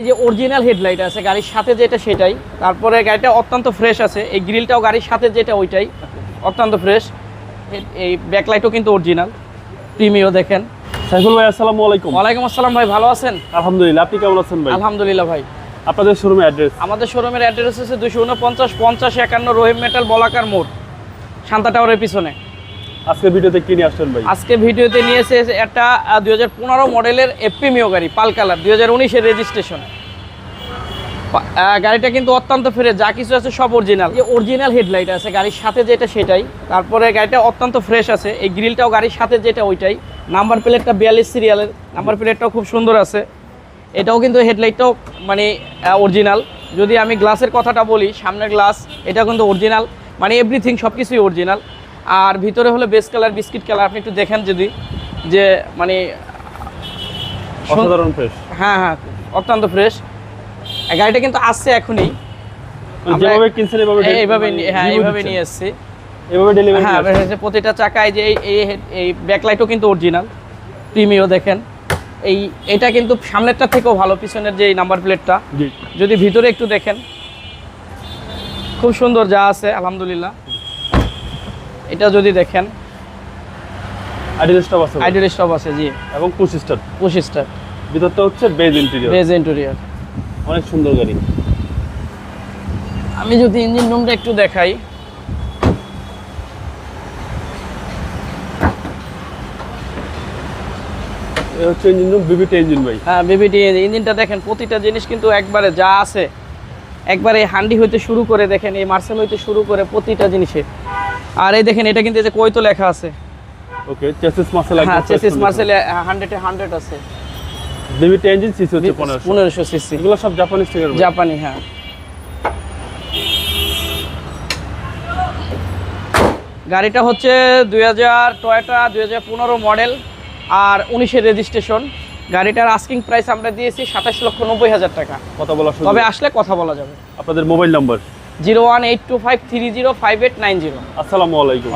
এই যে original headlight আছে গাড়ির সাথে যেটা সেটাই। তারপরে গাড়িটা অত্যন্ত ফ্রেশ আছে এই গ্রিলটাও গাড়ির সাথে যেটা ওইটাই অত্যন্ত ফ্রেশ এই ব্যাকলাইটও কিন্তু অরিজিনাল প্রিমিও দেখেন। সাইফুল ভাই আসসালামু আলাইকুম। ওয়ালাইকুম আসসালাম ভাই ভালো আছেন? আলহামদুলিল্লাহ আপনি কেমন আছেন ভাই? আলহামদুলিল্লাহ ভাই। আপনাদের শোরুমের অ্যাড্রেস আমাদের শোরুমের অ্যাড্রেস হচ্ছে দুশো উনপঞ্চাশ পঞ্চাশ একান্ন রহিম মেটাল বলাকার মোড় শান্তা টাওয়ারের পিছনে। আজকে ভিডিওতে কি নিয়ে আসছেন ভাই? আজকে ভিডিওতে নিয়ে এসে একটা দুই হাজার পনেরো মডেলের এপিমিও গাড়ি, পাল কালার, দুই উনিশের রেজিস্ট্রেশন গাড়িটা কিন্তু অত্যন্ত ফ্রেশ যা কিছু আছে সব অরিজিনাল অরিজিনাল হেডলাইট আছে গাড়ির সাথে যেটা সেটাই। তারপরে গাড়িটা অত্যন্ত ফ্রেশ আছে, এই গ্রিলটাও গাড়ির সাথে যেটা ওইটাই। নাম্বার প্লেটটা বিয়াল্লিশ সিরিয়ালের নাম্বার প্লেটটাও খুব সুন্দর আছে। এটাও কিন্তু হেডলাইটটাও মানে অরিজিনাল যদি আমি গ্লাসের কথাটা বলি, সামনের গ্লাস এটা কিন্তু অরিজিনাল মানে এভরিথিং সব কিছুই অরিজিনাল আর ভিতরে হলো বেস কালার বিস্কিট কালার আপনি একটু দেখেন যদি যে মানে অসাধারণ ফ্রেশ হ্যাঁ হ্যাঁ অত্যন্ত ফ্রেশ গাড়িটা কিন্তু আসছে এখনই। যেভাবে কিনছেন এভাবে এই- এইভাবে মানে হ্যাঁ এইভাবে নিয়ে এসেছি। এভাবে ডেলিভারি হ্যাঁ হচ্ছে প্রতিটা চাকায় যে এই- এই এই ব্যাকলাইটও কিন্তু অরিজিনাল প্রিমিও দেখেন। এই এটা কিন্তু সামনেরটা থেকেও ভালো পিছনের যে নাম্বার প্লেটটা যদি ভিতরে একটু দেখেন খুব সুন্দর যা আছে আলহামদুলিল্লাহ। এটা যদি দেখেন আইডিয়াল স্টপ আছে। ভাই। আইডিয়াল স্টপ আছে জি। এবং পুশ স্টার্ট পঁচিশটা ভিতরটা হচ্ছে বেজ ইন্টেরিয়র বেজ ইন্টেরিয়ার অনেক সুন্দর গাড়ি। আমি যদি ইঞ্জিন রুমটা একটু দেখাই। হচ্ছে ইঞ্জিন রুম বিবিটি ইঞ্জিন ভাই। হ্যাঁ বিবিটি ইঞ্জিনটা দেখেন প্রতিটা জিনিস কিন্তু একবারে যা আছে একবারে হান্ডি হইতে শুরু করে দেখেন এই মার্সেল হইতে শুরু করে প্রতিটা জিনিসে। আর এই দেখেন এটা কিন্তু এই যে কইতো লেখা আছে। ওকে চেসিস মাসেল হ্যাঁ চেসিস মার্সেল হান্ড্রেডে হান্ড্রেড আছে। বিবিটি ইঞ্জিন সিসি হচ্ছে 1500 পনেরোশো। সিসি এগুলো সব জাপানি স্টিকার জাপানি হ্যাঁ। গাড়িটা হচ্ছে দুই হাজার টয়টা দুই হাজার পনেরো মডেল আর উনিশের রেজিস্ট্রেশন গাড়িটার আস্কিং প্রাইস আমরা দিয়েছি সাতাশ লক্ষ নব্বই হাজার টাকা। কথা বলা তবে আসলে কথা বলা যাবে। আপনাদের mobile number zero one eight two five three zero five eight nine zero. আসসালামু আলাইকুম।